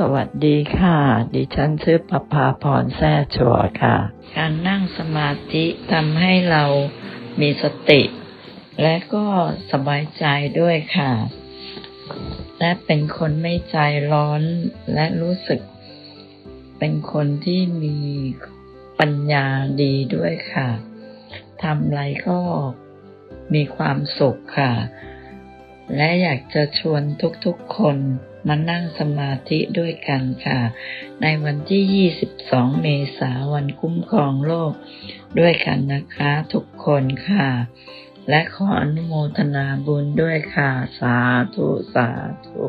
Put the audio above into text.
สวัสดีค่ะ ดิฉันชื่อประภาพรแซ่ชัวค่ะ การนั่งสมาธิทำให้เรามีสติ และก็สบายใจด้วยค่ะ และเป็นคนไม่ใจร้อนและรู้สึก เป็นคนที่มีปัญญาดีด้วยค่ะทำอะไรก็มีความสุขค่ะ และอยากจะชวนทุกๆคน มานั่งสมาธิด้วยกันค่ะ ในวันที่ 22 เมษายนวันคุ้มครองโลก ด้วยกันนะคะทุกคนค่ะ และขออนุโมทนาบุญด้วยค่ะ สาธุ สาธุ